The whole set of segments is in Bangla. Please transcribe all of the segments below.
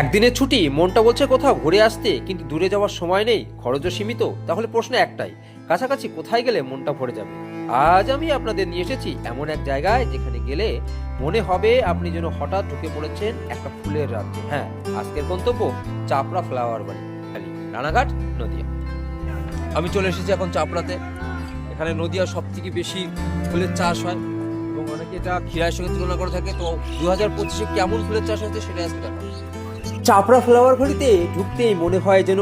একদিনের ছুটি, মনটা বলছে কোথাও ঘুরে আসতে, কিন্তু দূরে যাওয়ার সময় নেই, খরচও সীমিত, তাহলে প্রশ্ন একটাই, কাছাকাছি কোথায় গেলে মনটা ভরে যাবে? আজ আমি আপনাদের নিয়ে এসেছি এমন এক জায়গায় যেখানে গেলে মনে হবে আপনি যেন হঠাৎ ঢুকে পড়েছেন একটা ফুলের রাজ্যে হ্যাঁ আজকের গন্তব্য চাপড়া ফ্লাওয়ার বাড়ি রানাঘাট, নদিয়া। আমি চলে এসেছি এখন চাপড়াতে। এখানে নদিয়া সব থেকে বেশি ফুলের চাষ হয়, এবং অনেকে এটা খিরার সঙ্গে তুলনা করে থাকে। তো দু হাজার পঁচিশে কেমন ফুলের চাষ হয়েছে সেটা আজকে দেখাবো। চাপড়া ফ্লাওয়ার ভ্যালিতে ঢুকতেই মনে হয় যেন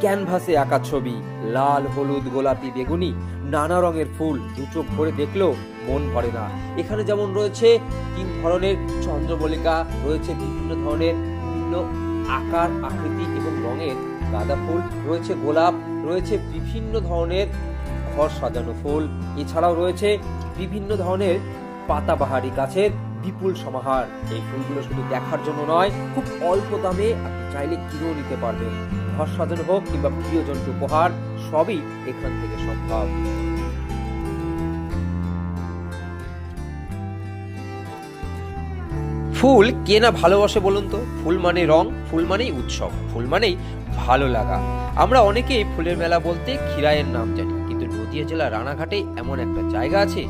ক্যানভাসে আঁকা ছবি। লাল, হলুদ, গোলাপি, বেগুনি, নানা রঙের ফুল দু চোখ ভরে দেখলেও মন ভরে না। এখানে যেমন রয়েছে তিন ধরনের চন্দ্রমল্লিকা, রয়েছে বিভিন্ন ধরনের বিভিন্ন আকার, আকৃতি এবং রঙের গাঁদা ফুল, রয়েছে গোলাপ, রয়েছে বিভিন্ন ধরনের ঘর সাজানো ফুল। এছাড়াও রয়েছে বিভিন্ন ধরনের পাতাবাহারি গাছের বিপুল সমাহার। এই ফুলগুলো শুধু দেখার জন্য নয়, খুব অল্প দামে আপনি চাইলে কিনেও নিতে পারবেন। ঘর সাজানো হোক কিংবা প্রিয়জনকে উপহার, সবই এখান থেকে সম্ভব। ফুল কে না ভালোবাসে বলুন তো? ফুল মানে রং, ফুল মানেই উৎসব, ফুল মানেই ভালো লাগা। আমরা অনেকেই ফুলের মেলা বলতে খিরায়ের নাম জানি, কিন্তু নদিয়া জেলা রানাঘাটে এমন একটা জায়গা আছে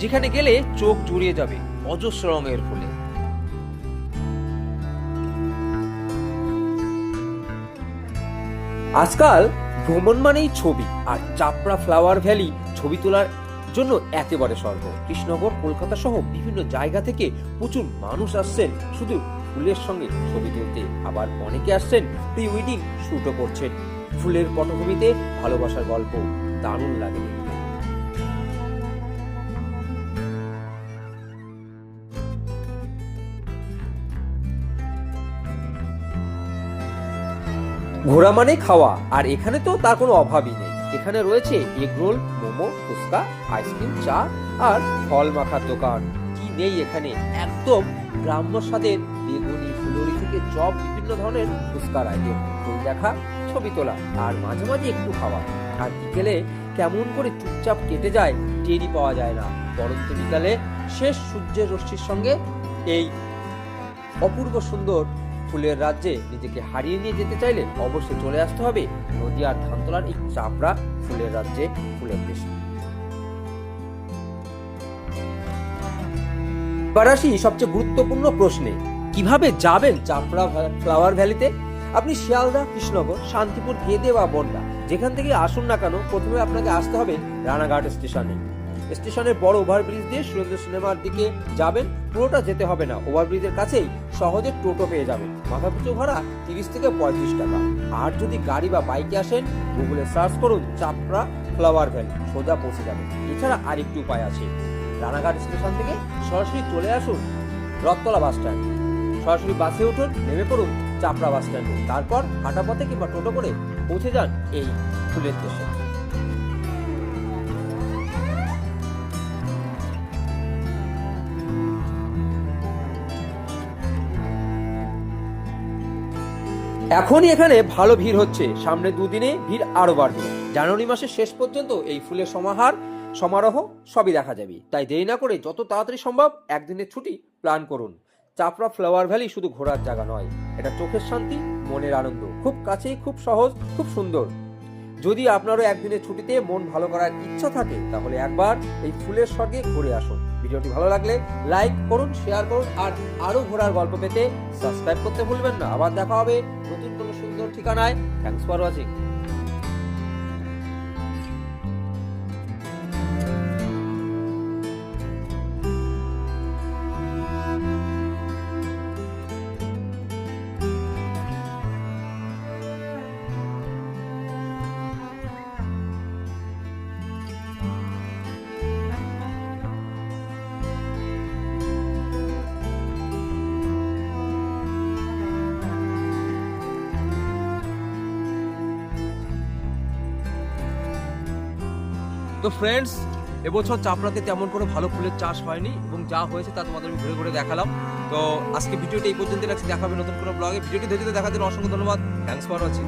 যেখানে গেলে চোখ জুড়িয়ে যাবে অজস্র রঙের ফুলে। আজকাল ভ্রমণ মানেই ছবি, আর চাপড়া ফ্লাওয়ার ভ্যালি ছবি তোলার জন্য একেবারে স্বর্গ কৃষ্ণনগর, কলকাতা সহ বিভিন্ন জায়গা থেকে প্রচুর মানুষ আসছেন শুধু ফুলের সঙ্গে ছবি তুলতে। আবার অনেকে আসছেন প্রি ওয়েডিং শুটও করছেন। ফুলের পটভূমিতে ভালোবাসার গল্প দারুণ লাগে ঘোরা মানে খাওয়া, আর এখানে তো তার কোনো অভাবই নেই। এখানে রয়েছে egg roll, momo, phuchka, ice cream, চা, আর ফল মাখার দোকান। কি নেই এখানে? একদম গ্রাম্য স্বাদের বেগুনি ফুলুরি থেকে চপ বিভিন্ন ধরনের ফুচকার আইটেম। ফুল দেখা, ছবি তোলা, আর মাঝে মাঝে একটু খাওয়া। আর বিকেলে কেমন করে চুপচাপ কেটে যায় টেরি পাওয়া যায় না। পরন্ত বিকালে শেষ সূর্যের রশ্মির সঙ্গে এই অপূর্ব সুন্দর ফুলের রাজ্যে নিজেকে হারিয়ে নিয়ে যেতে চাইলে অবশ্যই চলে আসতে হবে নদিয়ার ধানতলার এই চাপড়া ফুলের রাজ্যে ফুলের দেশে। এবার আসি সবচেয়ে গুরুত্বপূর্ণ প্রশ্নে, কীভাবে যাবেন চাপড়া ফ্লাওয়ার ভ্যালিতে? আপনি শিয়ালদা, কৃষ্ণনগর, শান্তিপুর গেদে বা বনগা যেখান থেকে আসুন না কেন, প্রথমে আপনাকে আসতে হবে রানাঘাট স্টেশনে। স্টেশনের বড় ওভারব্রিজ দিয়ে সুরেন্দ্র সিনেমার দিকে যাবেন, পুরোটা যেতে হবে না, ওভারব্রিজের কাছেই সহজে টোটো পেয়ে যাবেন। মাথাপিছু ভাড়া তিরিশ থেকে পঁয়ত্রিশ টাকা। আর যদি গাড়ি বা বাইকে আসেন গুগলে সার্চ করুন চাপড়া ফ্লাওয়ার ভ্যান, সোজা পৌঁছে যাবেন। এছাড়া আরেকটি উপায় আছে। রানাঘাট স্টেশন থেকে সরাসরি চলে আসুন রথতলা বাস স্ট্যান্ড। সরাসরি বাসে উঠুন, নেমে পড়ুন চাপড়া বাস স্ট্যান্ডে। তারপর হাঁটা পথে কিংবা টোটো করে পৌঁছে যান এই ফুলের দেশে। এখনই এখানে ভালো ভিড় হচ্ছে। সামনে দুদিনে ভিড় আরও বাড়বে। জানুয়ারি মাসের শেষ পর্যন্ত এই ফুলের সমাহার, সমারোহ সবই দেখা যাবে। তাই দেরি না করে যত তাড়াতাড়ি সম্ভব একদিনের ছুটি প্ল্যান করুন। চাপড়া ফ্লাওয়ার ভ্যালি শুধু ঘোরার জায়গা নয়, এটা চোখের শান্তি, মনের আনন্দ। খুব কাছেই, খুব সহজ, খুব সুন্দর। যদি আপনারও একদিনের ছুটিতে মন ভালো করার ইচ্ছা থাকে, তাহলে একবার এই ফুলের স্বর্গে ঘুরে আসুন। ভিডিওটি ভালো লাগলে লাইক করুন, শেয়ার করুন, আর আরও ঘোরার গল্প পেতে সাবস্ক্রাইব করতে ভুলবেন না। আবার দেখা হবে নতুন কোনো সুন্দর ঠিকানায়। থ্যাংকস ফর ওয়াচিং তো ফ্রেন্ডস এবছর চাপড়াতে তেমন কোনো ভালো ফুলের চাষ হয়নি এবং যা হয়েছে তা তোমাদের আমি ঘুরে ঘুরে দেখালাম। তো আজকে ভিডিওটা এই পর্যন্ত রাখছি। দেখাবে নতুন কোনো ব্লগে ভিডিওটি ধৈর্য ধরে দেখার জন্য অসংখ্য ধন্যবাদ। Thanks for watching